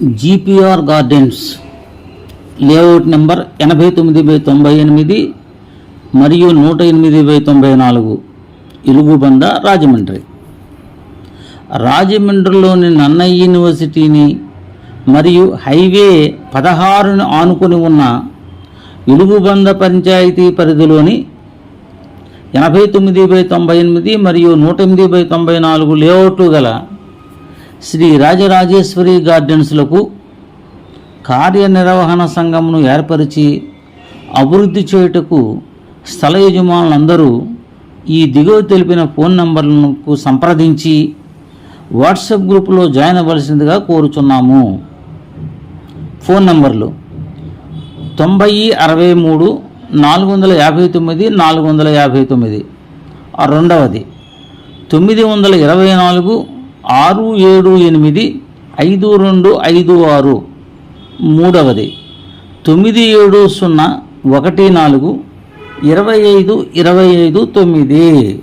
GPR gardens layout number ఎనభై తొమ్మిది by తొంభై ఎనిమిది మరియు నూట ఎనిమిది బై తొంభై నాలుగు ఇలుగుబంద రాజమండ్రి. రాజమండ్రిలోని నన్నయ్య యూనివర్సిటీని మరియు హైవే పదహారును ఆనుకొని ఉన్న ఇలుగుబంద పంచాయతీ పరిధిలోని ఎనభై తొమ్మిది బై తొంభై ఎనిమిది మరియు నూట ఎనిమిది బై తొంభై నాలుగు లేఅవుట్లు గల శ్రీ రాజరాజేశ్వరి గార్డెన్స్లకు కార్యనిర్వహణ సంఘమును ఏర్పరిచి అభివృద్ధి చేయుటకు స్థల యజమానులందరూ ఈ దిగువ తెలిపిన ఫోన్ నంబర్లకు సంప్రదించి వాట్సాప్ గ్రూపులో జాయిన్ అవ్వాల్సిందిగా కోరుచున్నాము. ఫోన్ నంబర్లు తొంభై అరవై మూడు నాలుగు వందల యాభై తొమ్మిది నాలుగు వందల యాభై తొమ్మిది. రెండవది తొమ్మిది వందల ఇరవై నాలుగు ఆరు ఏడు ఎనిమిది ఐదు రెండు ఐదు ఆరు. మూడవది తొమ్మిది ఏడు సున్నా ఒకటి నాలుగు ఇరవై ఐదు ఇరవై ఐదు తొమ్మిది.